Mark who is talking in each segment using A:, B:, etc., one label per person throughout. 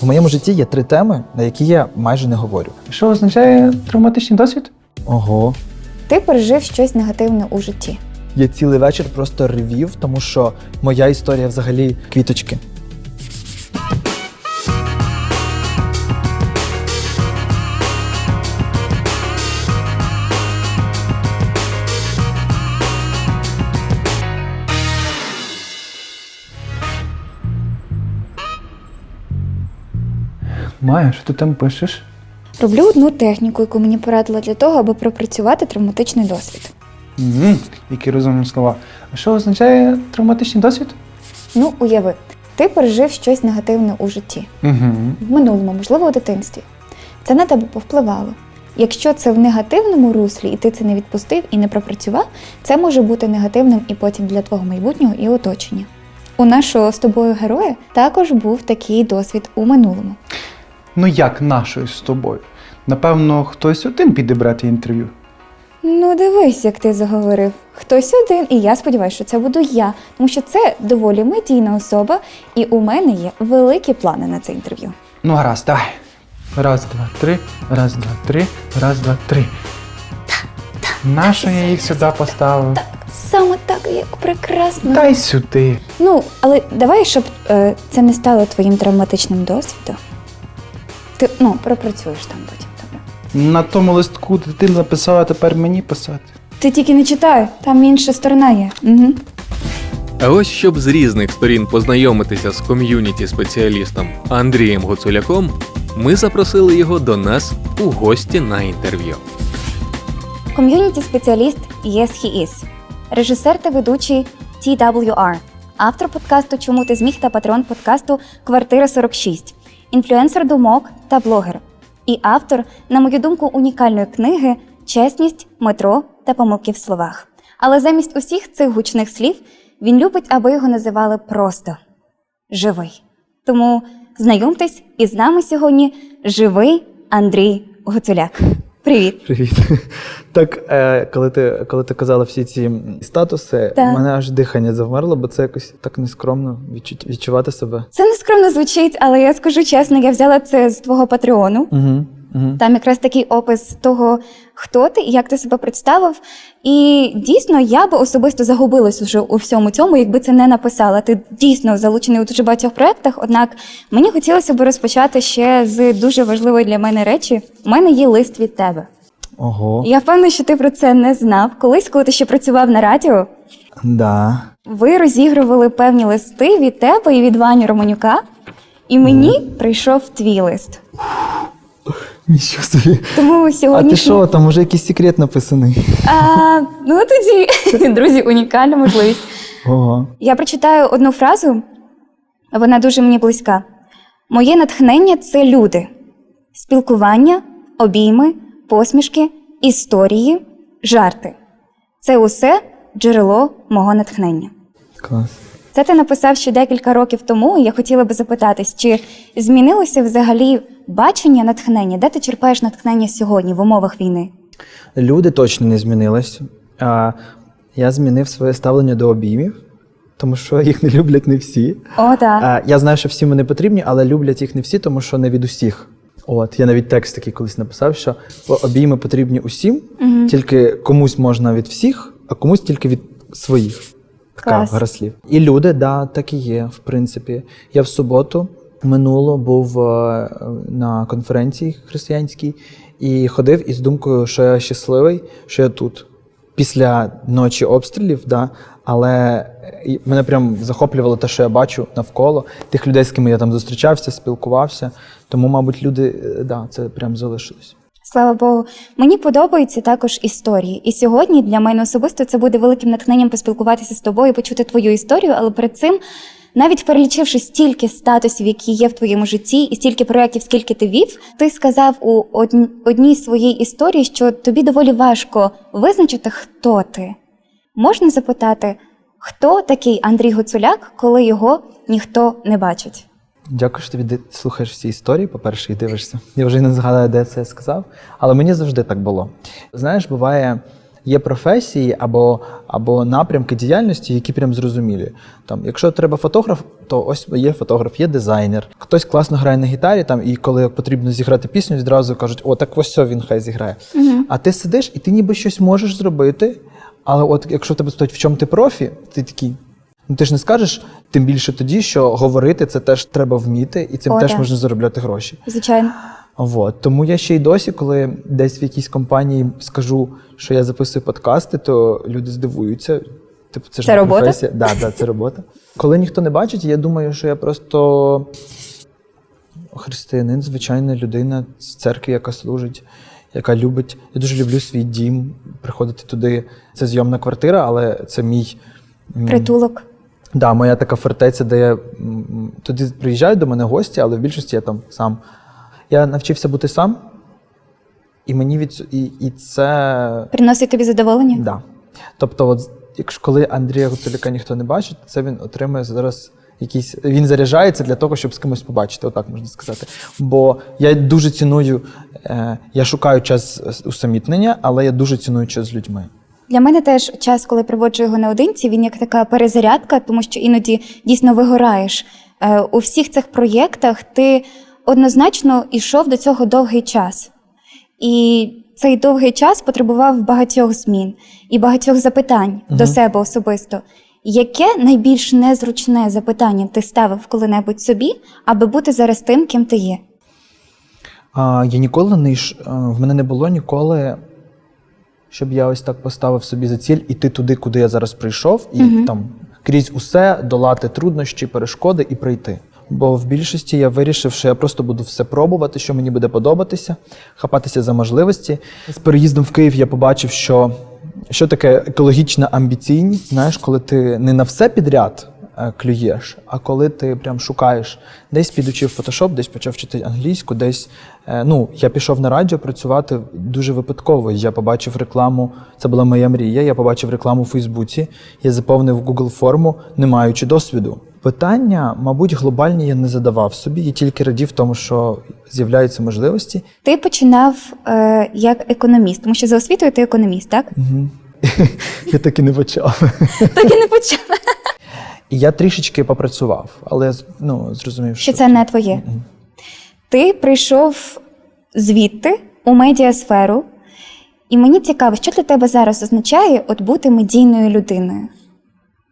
A: В моєму житті є три теми, на які я майже не говорю.
B: Що означає травматичний досвід?
A: Ого.
C: Ти пережив щось негативне у житті.
A: Я цілий вечір просто ревів, тому що моя історія взагалі квіточки.
B: Майя, що ти там пишеш?
C: Роблю одну техніку, яку мені порадила для того, аби пропрацювати травматичний досвід.
B: Угу. Які розумні слова. А що означає травматичний досвід?
C: Ну, уяви, ти пережив щось негативне у житті,
B: Угу.
C: в минулому, можливо, у дитинстві. Це на тебе повпливало. Якщо це в негативному руслі, і ти це не відпустив і не пропрацював, це може бути негативним і потім для твого майбутнього і оточення. У нашого з тобою героя також був такий досвід у минулому.
B: Ну як нашою з тобою? Напевно, хтось один піде брати інтерв'ю.
C: Ну, дивись, як ти заговорив. Хтось один, і я сподіваюся, що це буду я, тому що це доволі медійна особа, і у мене є великі плани на це інтерв'ю.
B: Ну, гаразд, давай. Раз, два, три, раз, два, три, раз, два, три. Нащо я їх сюди поставив?
C: Саме так, як прекрасно.
B: Дай сюди.
C: Ну, але давай, щоб е, це не стало твоїм травматичним досвідом. Ти ну, пропрацюєш там потім. Добре.
B: На тому листку ти написала, тепер мені писати.
C: Ти тільки не читай, там інша сторона є. Угу.
D: А ось щоб з різних сторін познайомитися з ком'юніті спеціалістом Андрієм Гуцуляком, ми запросили його до нас у гості на інтерв'ю.
C: Ком'юніті спеціаліст Yes He Is, режисер та ведучий TWR, автор подкасту Чому ти зміг та патрон подкасту Квартира 46, інфлюенсер думок та блогер. І автор, на мою думку, унікальної книги Чесність, метро та помилки в словах. Але замість усіх цих гучних слів він любить, аби його називали просто живий. Тому знайомтесь, із нами сьогодні живий Андрій Гуцуляк. Привіт!
A: Привіт. Так, е, коли ти коли ти казала всі ці статуси,
C: Так.
A: у мене аж дихання завмерло, бо це якось так нескромно відчу- відчувати себе.
C: Це нескромно звучить, але я скажу чесно, я взяла це з твого патреону.
A: Угу, угу.
C: Там якраз такий опис того, хто ти і як ти себе представив. І дійсно, я би особисто загубилась уже у всьому цьому, якби це не написала. Ти дійсно залучений у дуже багатьох проєктах. Однак мені хотілося б розпочати ще з дуже важливої для мене речі. У мене є лист від тебе.
A: Ого.
C: Я впевнена, що ти про це не знав. Колись, коли ти ще працював на радіо,
A: Да.
C: ви розігрували певні листи від тебе і від Вані Романюка, і мені прийшов твій лист.
A: Нічого собі.
C: Тому
A: А ти що, там уже якийсь секрет написаний?
C: А, ну тоді, друзі, унікальна можливість.
A: Ого.
C: Я прочитаю одну фразу, вона дуже мені близька. Моє натхнення це люди, спілкування, обійми, посмішки, історії, жарти. Це усе джерело мого натхнення.
A: Клас.
C: Це ти написав ще декілька років тому, і я хотіла би запитатись, чи змінилося взагалі бачення натхнення? Де ти черпаєш натхнення сьогодні в умовах війни?
A: Люди точно не змінились. А, я змінив своє ставлення до обіймів, тому що їх не люблять не всі.
C: О, так.
A: А, я знаю, що всі вони потрібні, але люблять їх не всі, тому що не від усіх. От я навіть текст такий колись написав, що обійми потрібні усім, тільки комусь можна від всіх, а комусь тільки від своїх. Така
C: Клас.
A: гра слів. І люди, да, так і є, в принципі. Я в суботу минуло був е, на конференції християнській і ходив із думкою, що я щасливий, що я тут. Після ночі обстрілів, да, але мене прям захоплювало те, що я бачу навколо тих людей, з ким я там зустрічався, спілкувався. Тому, мабуть, люди, е, да, це прям залишилось.
C: Слава Богу, мені подобаються також історії. І сьогодні для мене особисто це буде великим натхненням поспілкуватися з тобою, почути твою історію. Але перед цим, навіть перелічивши стільки статусів, які є в твоєму житті, і стільки проєктів, скільки ти вів, ти сказав у одній своїй історії, що тобі доволі важко визначити, хто ти. Можна запитати, хто такий Андрій Гуцуляк, коли його ніхто не бачить?
A: Дякую, що ти слухаєш всі історії, по-перше, і дивишся. Я вже не згадаю, де це я сказав, але мені завжди так було. Знаєш, буває, Є професії або, або напрямки діяльності, які прям зрозумілі. Там, якщо треба фотограф, то ось є фотограф, є дизайнер. Хтось класно грає на гітарі, там, і коли потрібно зіграти пісню, відразу кажуть, о, так ось все, він хай зіграє. А ти сидиш і ти ніби щось можеш зробити, але от якщо в тебе стоїть в чому ти профі, ти такий. Ну, ти ж не скажеш, тим більше тоді, що говорити це теж треба вміти, і цим
C: О,
A: теж
C: так.
A: можна заробляти гроші.
C: Звичайно.
A: Вот. Тому я ще й досі, коли десь в якійсь компанії скажу, що я записую подкасти, то люди здивуються. Типу, це ж
C: Це робота?
A: професія. Да, да, це робота. Коли ніхто не бачить, я думаю, що я просто християнин, звичайна людина з церкви, яка служить, яка любить. Я дуже люблю свій дім, приходити туди. Це зйомна квартира, але це мій.
C: Притулок.
A: Да, моя така фортеця, де я туди приїжджають до мене гості, але в більшості я там сам. Я навчився бути сам, і мені від і, і це
C: Приносить тобі задоволення?
A: да. Тобто, от, якщо коли Андрія Гуцуляка ніхто не бачить, це він отримує зараз якийсь. Він заряджається для того, щоб з кимось побачити, отак можна сказати. Бо я дуже ціную, е, я шукаю час усамітнення, але я дуже ціную час з людьми.
C: Для мене теж час, коли проводжу його наодинці, він як така перезарядка, тому що іноді дійсно вигораєш. Е, У всіх цих проєктах ти однозначно йшов до цього довгий час. І цей довгий час потребував багатьох змін і багатьох запитань до себе особисто. Яке найбільш незручне запитання ти ставив коли-небудь собі, аби бути зараз тим, ким ти є?
A: А, я ніколи не йш... в мене не було ніколи, щоб я ось так поставив собі за ціль іти туди, куди я зараз прийшов, і там крізь усе долати труднощі, перешкоди і прийти. Бо в більшості я вирішив, що я просто буду все пробувати, що мені буде подобатися, хапатися за можливості. З переїздом в Київ я побачив, що, що таке екологічна амбіційність. Знаєш, коли ти не на все підряд клюєш, а коли ти прям шукаєш, десь підучив фотошоп, десь почав вчити англійську, десь е, ну я пішов на радіо працювати дуже випадково. Я побачив рекламу. Це була моя мрія. Я побачив рекламу у Фейсбуці. Я заповнив Google форму, не маючи досвіду. Питання, мабуть, глобальні я не задавав собі. Я тільки радів тому, що з'являються можливості.
C: Ти починав е, як економіст, тому що за освітою ти економіст, так?
A: Я так і не почав.
C: Так і не почав.
A: І я трішечки попрацював, але ну, зрозумів,
C: що це не твоє. Ти прийшов звідти у медіасферу, і мені цікаво, що для тебе зараз означає от бути медійною людиною?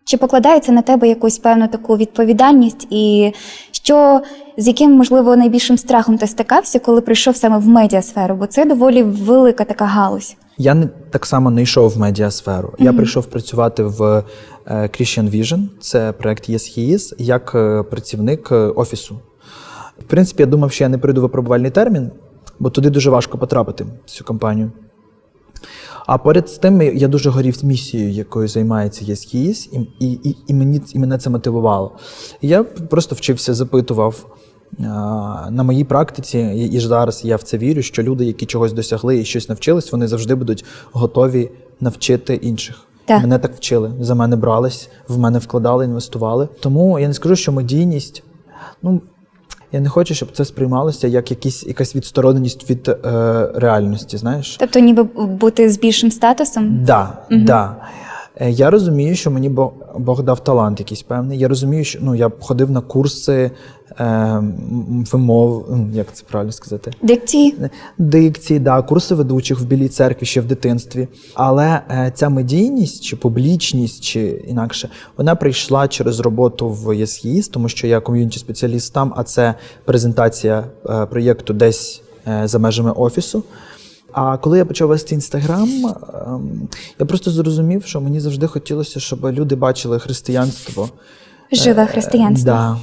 C: Чи покладається на тебе якусь певну таку відповідальність, і що з яким, можливо, найбільшим страхом ти стикався, коли прийшов саме в медіасферу? Бо це доволі велика така галузь.
A: Я не так само не йшов в медіасферу. Я прийшов працювати в Christian Vision, це проект Yes як е, працівник е, офісу. В принципі, я думав, що я не прийду випробувальний термін, бо туди дуже важко потрапити в цю компанію. А поряд з тим я дуже горів місією, якою займається Is, і, і, і, мені, і мене це мотивувало. Я просто вчився, запитував. На моїй практиці, і ж зараз я в це вірю, що люди, які чогось досягли і щось навчились, вони завжди будуть готові навчити інших.
C: Так.
A: Мене так вчили, за мене брались, в мене вкладали, інвестували. Тому я не скажу, що медійність. Ну, я не хочу, щоб це сприймалося як якісь, якась відстороненість від е, реальності, знаєш?
C: Тобто, ніби бути з більшим статусом?
A: Да, да. Е, Я розумію, що мені Бог, Бог дав талант якийсь певний. Я розумію, що ну, я ходив на курси е, вимов, як це правильно сказати?
C: Дикції?
A: Дикції, да, курси ведучих в Білій церкві ще в дитинстві. Але е, ця медійність чи публічність, чи інакше, вона прийшла через роботу в ЄСХІС, тому що я ком'юніті спеціаліст там, а це презентація е, проєкту десь е, за межами офісу. А коли я почав вести інстаграм, ем, я просто зрозумів, що мені завжди хотілося, щоб люди бачили християнство.
C: Живе християнство.
A: Да.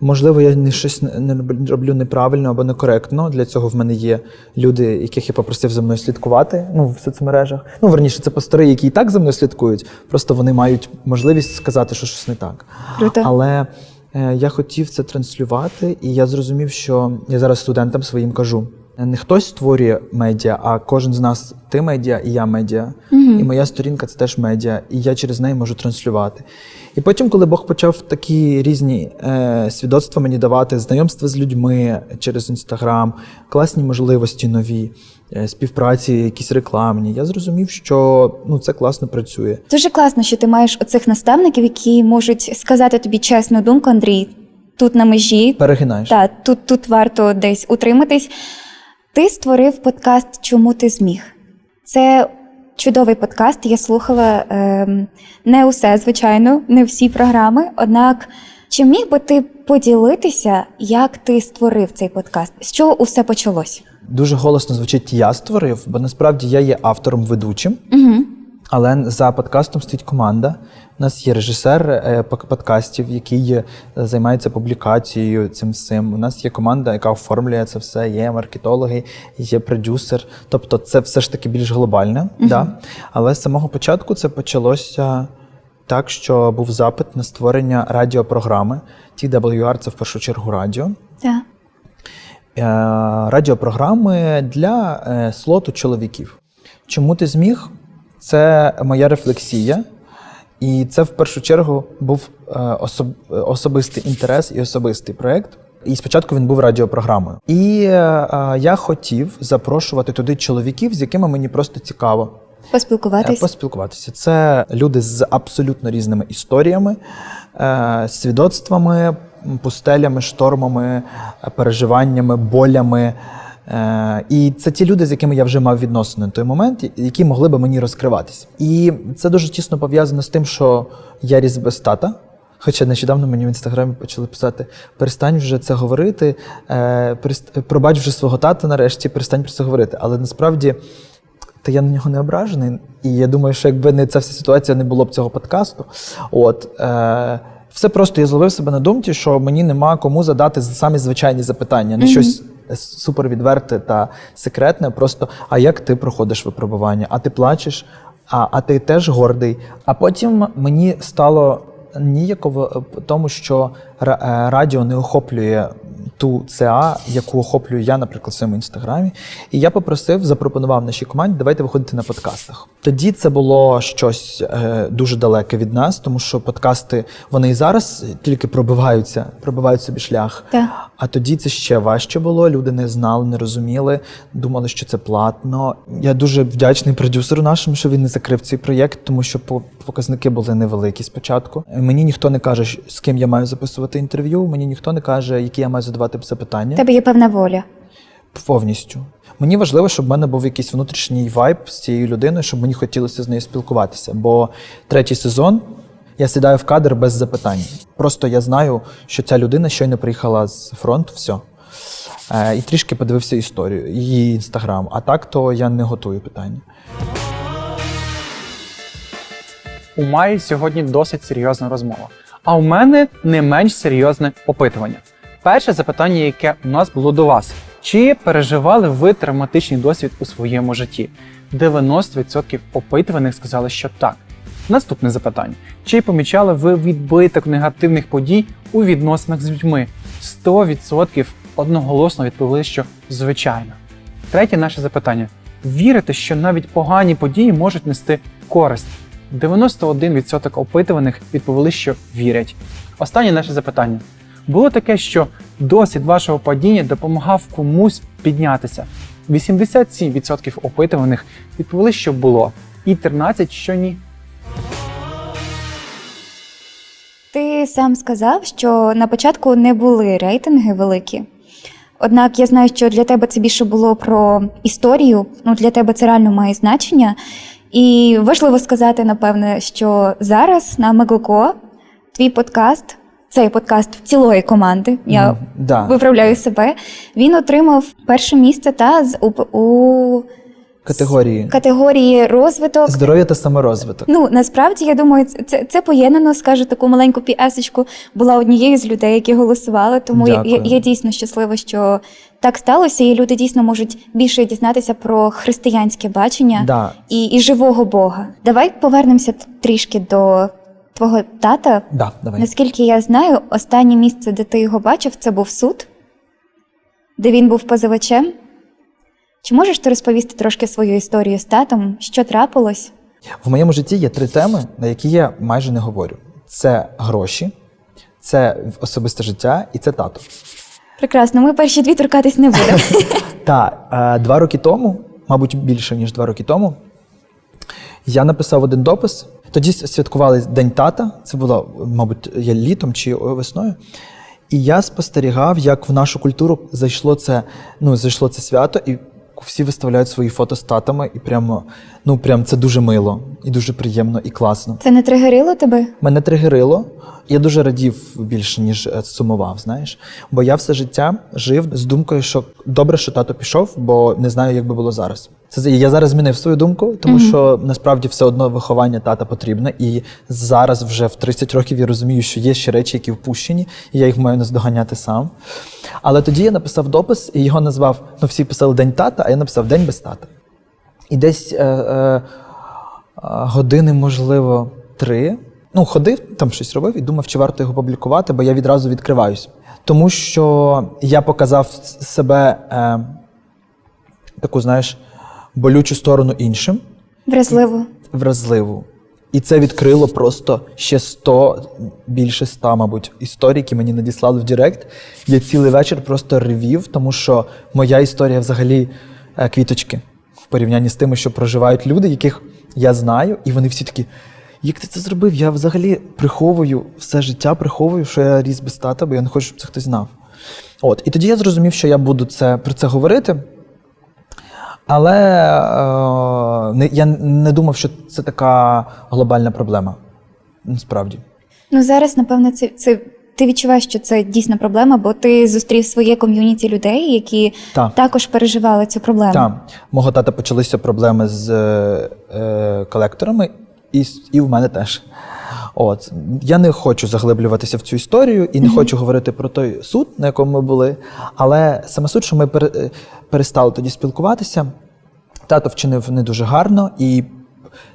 A: Можливо, я не щось не роблю неправильно або некоректно. Для цього в мене є люди, яких я попросив за мною слідкувати ну, в соцмережах. Ну, верніше, це пастори, які і так за мною слідкують. Просто вони мають можливість сказати, що щось не так.
C: Круто.
A: Але е, я хотів це транслювати, і я зрозумів, що я зараз студентам своїм кажу. Не хтось створює медіа, а кожен з нас ти медіа і я медіа. І моя сторінка це теж медіа, і я через неї можу транслювати. І потім, коли Бог почав такі різні е, свідоцтва мені давати, знайомства з людьми через інстаграм, класні можливості нові, е, співпраці, якісь рекламні, я зрозумів, що ну, це класно працює.
C: Дуже класно, що ти маєш оцих наставників, які можуть сказати тобі чесну думку, Андрій. Тут на межі,
A: Перегинаєш.
C: та тут, тут варто десь утриматись. Ти створив подкаст Чому ти зміг? Це чудовий подкаст. Я слухала ем, не усе, звичайно, не всі програми. Однак, чи міг би ти поділитися, як ти створив цей подкаст? З чого усе почалось?
A: Дуже голосно звучить я створив, бо насправді я є автором ведучим.
C: Угу.
A: Але за подкастом стоїть команда. У нас є режисер е, подкастів, який е, займається публікацією цим всім. У нас є команда, яка оформлює це все. Є маркетологи, є продюсер. Тобто, це все ж таки більш глобальне. Да? Але з самого початку це почалося так, що був запит на створення радіопрограми. TWR – це в першу чергу радіо.
C: Так.
A: Е, радіопрограми для слоту чоловіків. Чому ти зміг? Це моя рефлексія, і це в першу чергу був е, особ, особистий інтерес і особистий проєкт. І спочатку він був радіопрограмою. І е, е, я хотів запрошувати туди чоловіків, з якими мені просто цікаво е, поспілкуватися. Це люди з абсолютно різними історіями, е, свідоцтвами, пустелями, штормами, е, переживаннями, болями. Е, І це ті люди, з якими я вже мав відносини на той момент, які могли би мені розкриватись. І це дуже тісно пов'язано з тим, що я ріс без тата. Хоча нещодавно мені в інстаграмі почали писати: перестань вже це говорити, е, пробач вже свого тата нарешті, перестань про це говорити. Але насправді та я на нього не ображений. І я думаю, що якби не ця вся ситуація, не було б цього подкасту. От е, все просто я зловив себе на думці, що мені нема кому задати самі звичайні запитання, не щось супер відверте та секретне. Просто а як ти проходиш випробування? А ти плачеш? А, а ти теж гордий. А потім мені стало ніяково е, тому, що е, радіо не охоплює ту ЦА, яку охоплюю я, наприклад, в своєму інстаграмі. І я попросив, запропонував нашій команді, давайте виходити на подкастах. Тоді це було щось е, дуже далеке від нас, тому що подкасти вони і зараз тільки пробиваються, пробивають собі шлях.
C: Так.
A: А тоді це ще важче було. Люди не знали, не розуміли, думали, що це платно. Я дуже вдячний продюсеру нашому, що він не закрив цей проєкт, тому що по- показники були невеликі спочатку. Мені ніхто не каже, з ким я маю записувати інтерв'ю. Мені ніхто не каже, які я маю задавати запитання.
C: тебе є певна воля.
A: Повністю. Мені важливо, щоб в мене був якийсь внутрішній вайб з цією людиною, щоб мені хотілося з нею спілкуватися. Бо третій сезон я сідаю в кадр без запитань. Просто я знаю, що ця людина щойно приїхала з фронту, все. Е, і трішки подивився історію, її інстаграм. А так, то я не готую питання.
B: У Маї сьогодні досить серйозна розмова. А у мене не менш серйозне опитування. Перше запитання, яке у нас було до вас: чи переживали ви травматичний досвід у своєму житті? 90% опитуваних сказали, що так. Наступне запитання: чи помічали ви відбиток негативних подій у відносинах з людьми? 100% одноголосно відповіли, що звичайно. Третє наше запитання: вірите, що навіть погані події можуть нести користь? 91% опитуваних відповіли, що вірять. Останнє наше запитання: було таке, що досвід вашого падіння допомагав комусь піднятися. 87% опитуваних відповіли, що було, і 13% що ні.
C: Ти сам сказав, що на початку не були рейтинги великі. Однак я знаю, що для тебе це більше було про історію. Ну для тебе це реально має значення. І важливо сказати, напевне, що зараз на Меглко твій подкаст, цей подкаст цілої команди. Я
A: mm, да.
C: виправляю себе. Він отримав перше місце та з у, у
A: Категорії
C: категорії розвиток
A: здоров'я та саморозвиток.
C: Ну насправді я думаю, це, це, поєднано, скажу таку маленьку піесочку. Була однією з людей, які голосували. Тому я, я, я дійсно щаслива, що так сталося, і люди дійсно можуть більше дізнатися про християнське бачення
A: Да.
C: і, і живого Бога. Давай повернемося трішки до твого тата.
A: Да, давай.
C: Наскільки я знаю, останнє місце, де ти його бачив, це був суд, де він був позивачем. Чи можеш ти розповісти трошки свою історію з татом? Що трапилось?
A: В моєму житті є три теми, на які я майже не говорю: це гроші, це особисте життя і це тато.
C: Прекрасно, ми перші дві торкатись не будемо.
A: Та е, два роки тому, мабуть, більше ніж два роки тому, я написав один допис. Тоді святкували День тата. Це було, мабуть, я літом чи весною. І я спостерігав, як в нашу культуру зайшло це, ну, зайшло це свято, і всі виставляють свої фото з татами, і прямо, ну, прям це дуже мило, і дуже приємно, і класно.
C: Це не тригерило тебе?
A: Мене тригерило. Я дуже радів більше, ніж е, сумував, знаєш. Бо я все життя жив з думкою, що добре, що тато пішов, бо не знаю, як би було зараз. Це я зараз змінив свою думку, тому що насправді все одно виховання тата потрібне. І зараз, вже в 30 років, я розумію, що є ще речі, які впущені, і я їх маю наздоганяти сам. Але тоді я написав допис і його назвав: ну, всі писали День тата, а я написав День без тата. І десь е, е, години, можливо, три. Ну, ходив, там щось робив і думав, чи варто його публікувати, бо я відразу відкриваюсь. Тому що я показав себе е, таку, знаєш, болючу сторону іншим,
C: Вразливо.
A: вразливу. І це відкрило просто ще 100, більше 100, мабуть, історій, які мені надіслали в Директ. Я цілий вечір просто ревів, тому що моя історія взагалі е, квіточки в порівнянні з тими, що проживають люди, яких я знаю, і вони всі такі. Як ти це зробив? Я взагалі приховую все життя, приховую, що я ріс без тата, бо я не хочу, щоб це хтось знав. От. І тоді я зрозумів, що я буду це, про це говорити. Але е, я не думав, що це така глобальна проблема. Насправді.
C: Ну зараз, напевно, це, це ти відчуваєш, що це дійсно проблема, бо ти зустрів своє ком'юніті людей, які
A: Так.
C: також переживали цю проблему.
A: Там мого тата почалися проблеми з е, е, колекторами, і, і в мене теж. От я не хочу заглиблюватися в цю історію і не хочу говорити про той суд, на якому ми були. Але саме суть, що ми е, перестали тоді спілкуватися. Тато вчинив не дуже гарно і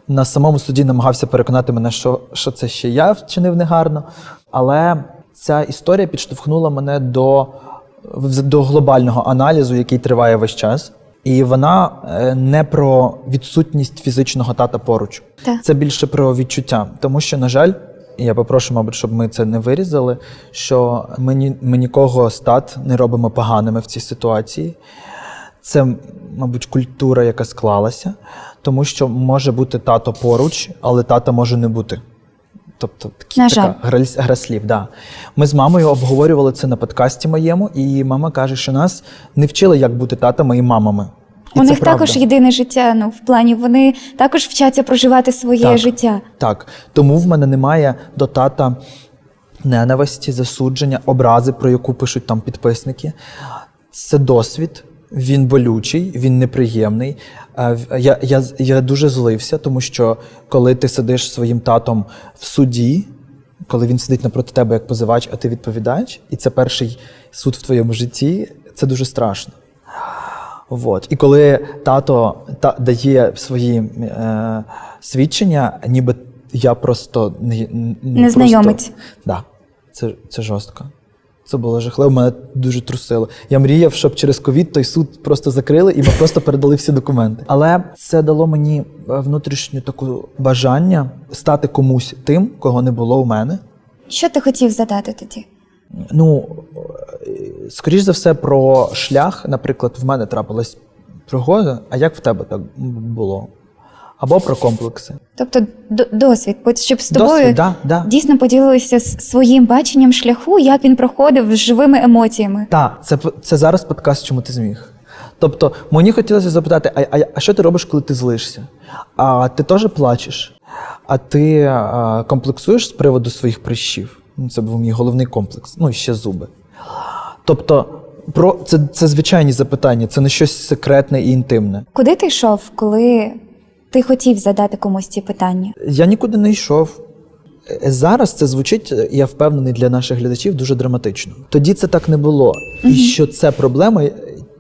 A: на самому суді намагався переконати мене, що, що це ще я вчинив негарно. Але ця історія підштовхнула мене до, до глобального аналізу, який триває весь час. І вона е, не про відсутність фізичного тата поруч.
C: Так.
A: Це більше про відчуття. Тому що, на жаль, і я попрошу, мабуть, щоб ми це не вирізали, що ми, ні, ми нікого з тат не робимо поганими в цій ситуації. Це, мабуть, культура, яка склалася, тому що може бути тато поруч, але тата може не бути. Тобто такі,
C: На
A: така гра, гра слів. Да. Ми з мамою обговорювали це на подкасті моєму, і мама каже, що нас не вчили, як бути татами і мамами. І
C: У них
A: правда.
C: також єдине життя. Ну, в плані вони також вчаться проживати своє
A: Так.
C: життя.
A: Так, тому в мене немає до тата ненависті, засудження, образи, про яку пишуть там підписники. Це досвід. Він болючий, він неприємний. Я, я, я дуже злився, тому що коли ти сидиш своїм татом в суді, коли він сидить напроти тебе як позивач, а ти відповідач, і це перший суд в твоєму житті, це дуже страшно. Вот. І коли тато та, дає свої е, свідчення, ніби я просто не, н- н-
C: Незнайомець.
A: Просто, да, це, це жорстко. Це було жахливо, мене дуже трусило. Я мріяв, щоб через ковід той суд просто закрили і ми просто передали всі документи. Але це дало мені е, внутрішню таку бажання стати комусь тим, кого не було у мене.
C: Що ти хотів задати тоді?
A: Ну, е, скоріш за все, про шлях, наприклад, в мене трапилась пригода, а як в тебе так було? Або про комплекси.
C: Тобто досвід, щоб з тобою
A: Досвід, да, да.
C: дійсно поділилися своїм баченням шляху, як він проходив з живими емоціями.
A: Так, це, це зараз подкаст, чому ти зміг. Тобто, мені хотілося запитати: а, а, а що ти робиш, коли ти злишся? А ти теж плачеш? А ти а, комплексуєш з приводу своїх прищів? Ну, Це був мій головний комплекс. Ну і ще зуби. Тобто, про це, це звичайні запитання, це не щось секретне і інтимне.
C: Куди ти йшов, коли ти хотів задати комусь ці питання?
A: Я нікуди не йшов. Е, Зараз це звучить, е, я впевнений, для наших глядачів дуже драматично. Тоді це так не було. І що це проблема,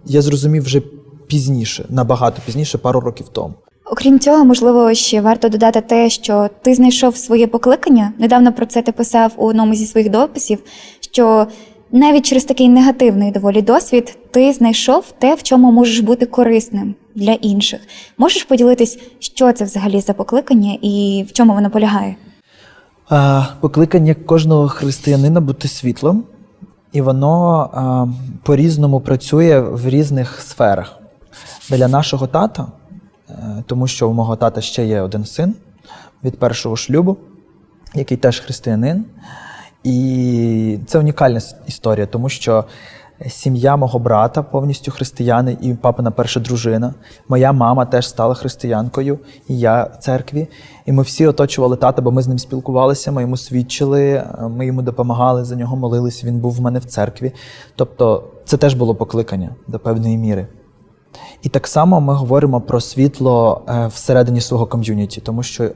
A: я зрозумів вже пізніше, набагато пізніше, пару років тому.
C: Окрім цього, можливо, ще варто додати те, що ти знайшов своє покликання. Недавно про це ти писав у одному зі своїх дописів, що навіть через такий негативний доволі досвід ти знайшов те, в чому можеш бути корисним для інших. Можеш поділитись, що це взагалі за покликання і в чому воно полягає?
A: Е, Покликання кожного християнина бути світлом, і воно е, по-різному працює в різних сферах. Для нашого тата, е, тому що у мого тата ще є один син від першого шлюбу, який теж християнин. І це унікальна історія, тому що сім'я мого брата повністю християни, і папина перша дружина. Моя мама теж стала християнкою, і я в церкві. І ми всі оточували тата, бо ми з ним спілкувалися, ми йому свідчили, ми йому допомагали, за нього молились. Він був в мене в церкві. Тобто, це теж було покликання до певної міри. І так само ми говоримо про світло е, всередині свого ком'юніті, тому що е,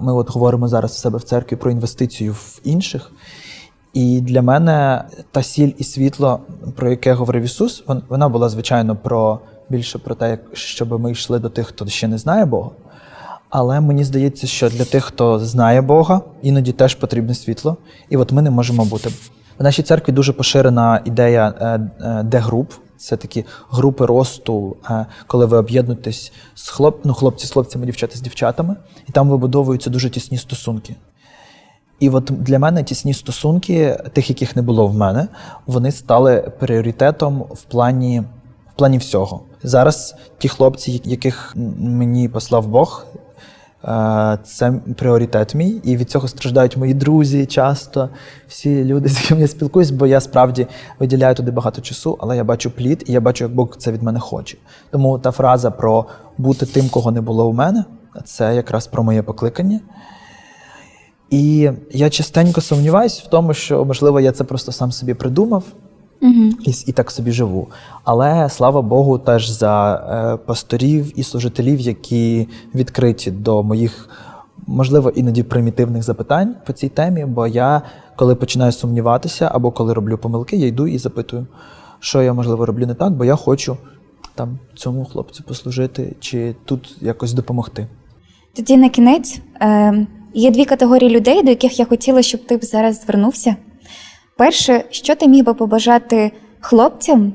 A: ми от говоримо зараз в себе в церкві про інвестицію в інших. І для мене та сіль і світло, про яке говорив Ісус, вона була, звичайно, про більше про те, щоб ми йшли до тих, хто ще не знає Бога. Але мені здається, що для тих, хто знає Бога, іноді теж потрібне світло. І от ми не можемо бути. В нашій церкві дуже поширена ідея е, е, де-груп. Це такі групи росту, е, коли ви об'єднуєтесь з хлоп... ну, хлопці з хлопцями, дівчата з дівчатами, і там вибудовуються дуже тісні стосунки. І от для мене тісні стосунки, тих, яких не було в мене, вони стали пріоритетом в плані, в плані всього. Зараз ті хлопці, яких мені послав Бог, це пріоритет мій, і від цього страждають мої друзі часто, всі люди, з якими я спілкуюсь, бо я справді виділяю туди багато часу, але я бачу плід, і я бачу, як Бог це від мене хоче. Тому та фраза про бути тим, кого не було у мене, це якраз про моє покликання. І я частенько сумніваюся в тому, що, можливо, я це просто сам собі придумав і, і так собі живу. Але слава Богу, теж за е, пасторів і служителів, які відкриті до моїх, можливо, іноді примітивних запитань по цій темі. Бо я, коли починаю сумніватися або коли роблю помилки, я йду і запитую, що я, можливо, роблю не так, бо я хочу там цьому хлопцю послужити чи тут якось допомогти.
C: Тоді на кінець е, є дві категорії людей, до яких я хотіла, щоб ти б зараз звернувся. Перше, що ти міг би побажати хлопцям,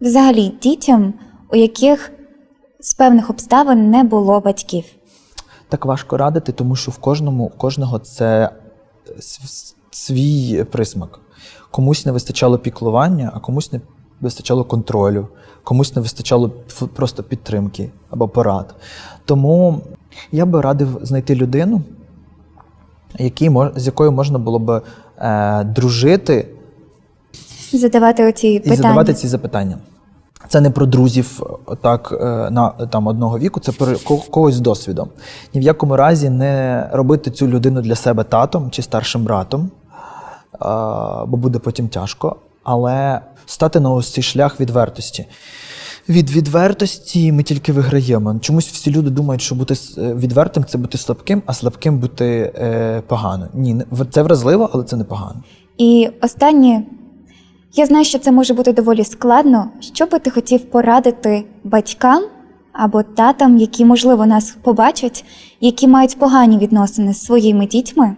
C: взагалі дітям, у яких з певних обставин не було батьків?
A: Так важко радити, тому що в кожному, у кожного це свій присмак. Комусь не вистачало піклування, а комусь не вистачало контролю, комусь не вистачало просто підтримки або порад. Тому я би радив знайти людину, з якою можна було б е, дружити
C: Задавати оці
A: і
C: питання.
A: задавати ці запитання. Це не про друзів так, е, на там одного віку, це про ко- когось з досвідом. Ні в якому разі не робити цю людину для себе татом чи старшим братом, а, бо буде потім тяжко. Але стати на ось цей шлях відвертості. Від відвертості ми тільки виграємо. Чомусь всі люди думають, що бути е, відвертим це бути слабким, а слабким бути е, погано. Ні, це вразливо, але це не погано.
C: І останнє, я знаю, що це може бути доволі складно. Що би ти хотів порадити батькам або татам, які, можливо, нас побачать, які мають погані відносини з своїми дітьми,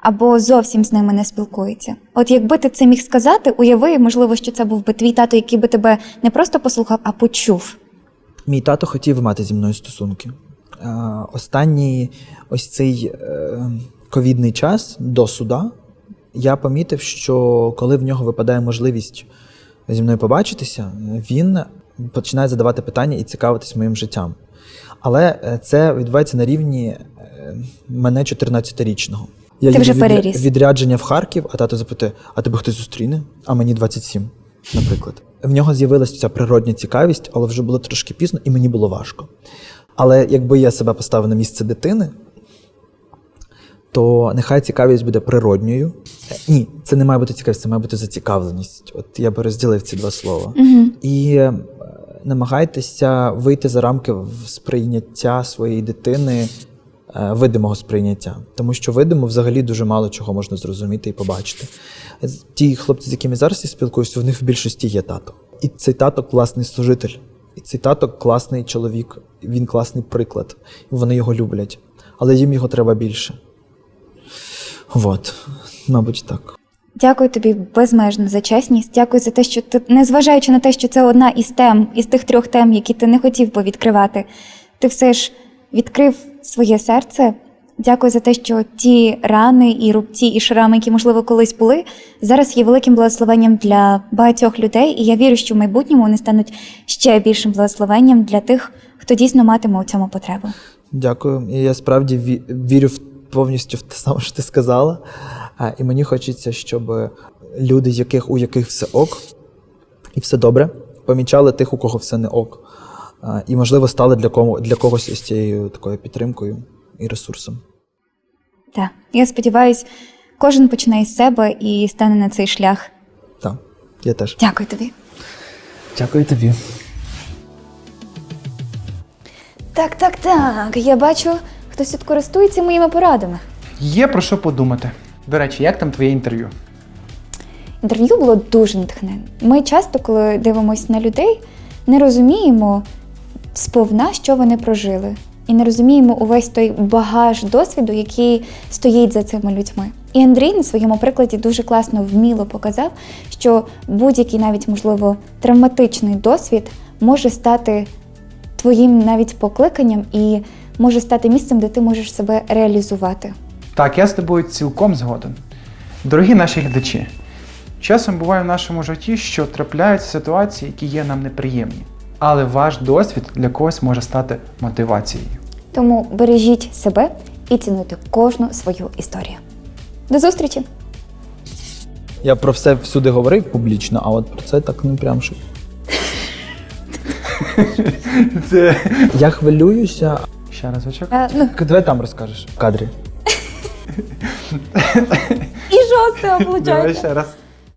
C: або зовсім з ними не спілкуються? От якби ти це міг сказати, уяви, можливо, що це був би твій тато, який би тебе не просто послухав, а почув.
A: Мій тато хотів мати зі мною стосунки. Е, Останній ось цей е, ковідний час до суда я помітив, що коли в нього випадає можливість зі мною побачитися, він починає задавати питання і цікавитись моїм життям. Але е, це відбувається на рівні мене 14-річного. Я
C: Ти
A: їду
C: вже
A: відря-
C: переріс.
A: відрядження в Харків, а тато запитує: а тебе хтось зустріне? А мені 27, наприклад. В нього з'явилася ця природня цікавість, але вже було трошки пізно, і мені було важко. Але якби я себе поставив на місце дитини, то нехай цікавість буде природньою. Е, Ні, це не має бути цікавість, це має бути зацікавленість. От я би розділив ці два слова. І е, намагайтеся вийти за рамки в сприйняття своєї дитини, видимого сприйняття. Тому що видимо взагалі дуже мало чого можна зрозуміти і побачити. Ті хлопці, з якими зараз я спілкуюся, в них в більшості є тато. І цей тато класний служитель. І цей тато класний чоловік, він класний приклад. Вони його люблять. Але їм його треба більше. От, мабуть, так.
C: Дякую тобі безмежно за чесність. Дякую за те, що ти, незважаючи на те, що це одна із тем, із тих трьох тем, які ти не хотів би відкривати, ти все ж відкрив своє серце. Дякую за те, що ті рани і рубці, і шрами, які, можливо, колись були, зараз є великим благословенням для багатьох людей, і я вірю, що в майбутньому вони стануть ще більшим благословенням для тих, хто дійсно матиме у цьому потребу.
A: Дякую. І я справді ві- вірю повністю в те саме, що ти сказала. І мені хочеться, щоб люди, яких, у яких все ок, і все добре, помічали тих, у кого все не ок. І, можливо, стали для, кого, для когось із цією такою підтримкою і ресурсом.
C: Так, я сподіваюся, кожен почне із себе і стане на цей шлях.
A: Так, я теж.
C: Дякую тобі.
A: Дякую тобі.
C: Так, так, так. Я бачу, хтось тут користується моїми порадами.
B: Є про що подумати. До речі, як там твоє інтерв'ю?
C: Інтерв'ю було дуже натхненне. Ми часто, коли дивимося на людей, не розуміємо сповна, що вони прожили, і не розуміємо увесь той багаж досвіду, який стоїть за цими людьми. І Андрій на своєму прикладі дуже класно вміло показав, що будь-який, навіть можливо, травматичний досвід може стати твоїм навіть покликанням і може стати місцем, де ти можеш себе реалізувати.
B: Так, я з тобою цілком згоден. Дорогі наші глядачі, часом буває в нашому житті, що трапляються ситуації, які є нам неприємні. Але ваш досвід для когось може стати мотивацією.
C: Тому бережіть себе і цінуйте кожну свою історію. До зустрічі!
A: Я про все всюди говорив публічно, а от про це так не прям що.
B: Це...
A: Я хвилююся.
B: Ще разочок.
C: Е, ну,
A: Давай там розкажеш в кадрі.
C: і жорстко,
B: Давай ще раз.